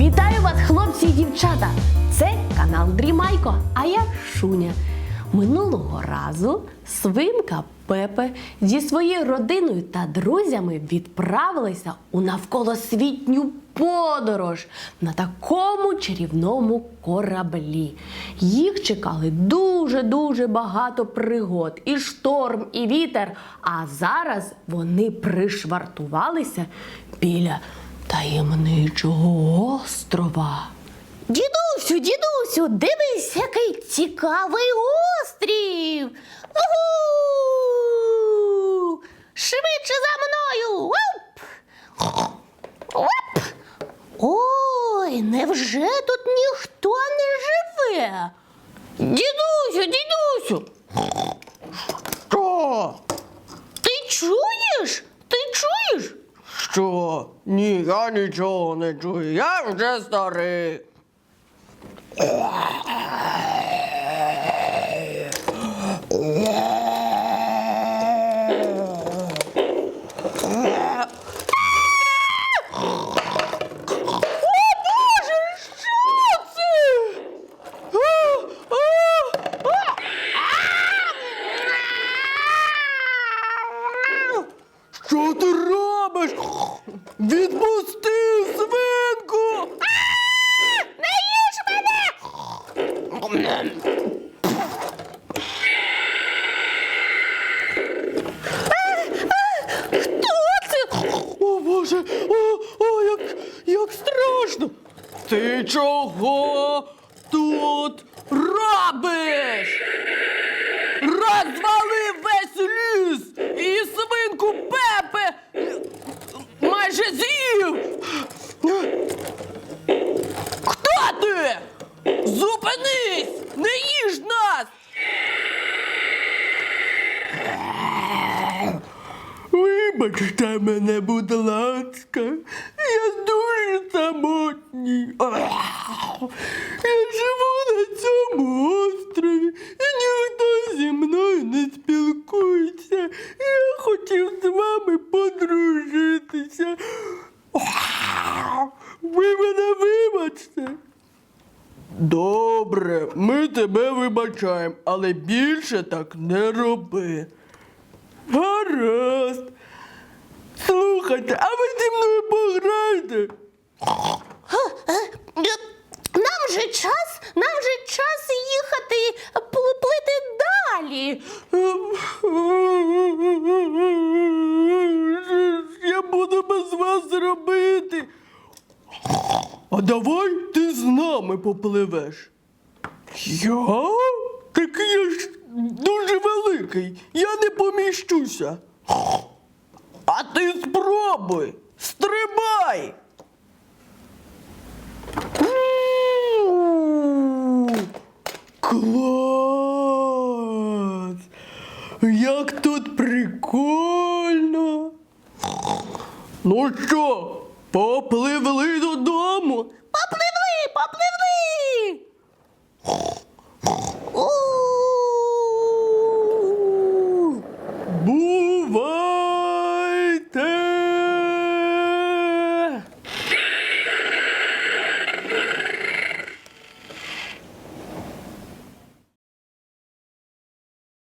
Вітаю вас, хлопці і дівчата! Це канал Дрімайко, а я Шуня. Минулого разу свинка Пепе зі своєю родиною та друзями відправилися у навколосвітню подорож на такому чарівному кораблі. Їх чекали дуже-дуже багато пригод, і шторм, і вітер. А зараз вони пришвартувалися біля таємничого острова. Дідусю, дідусю, дивись, який цікавий острів. Угу! Швидше за мною. Оп! Оп! Ой, невже тут ніхто не живе? Дідусю, дідусю, Що? ти чуєш? Ти чуєш? Що? Ні, я нічого не чую. Я вже старий. Що ти робиш? Відпусти свинку! Не їж мене! Хто це? О Боже, о, о, як, як страшно! Ти чого тут робиш? Розвалив весь ліс і свинку Пепе майже з'їв. Хто ти? Зупинись! Не їж нас! Вибачте мене, будь ласка, я дуже самотній. Я живу на цьому острові, і ніхто зі мною не спілкується. Я хотів з вами подружитися. Ви мене вибачте. Добре, ми тебе вибачаємо, але більше так не роби. Гаразд. Слухайте, а ви зі мною пограйте. Нам же час, нам же час їхати пл- плити далі. Що ж Я буду без вас робити. А давай ти з нами попливеш. Я? Так я ж дуже великий. Я не поміщуся. А ти спробуй. Стрибай. Клас! Як тут прикольно! Ну що, попливли додому? Попливли.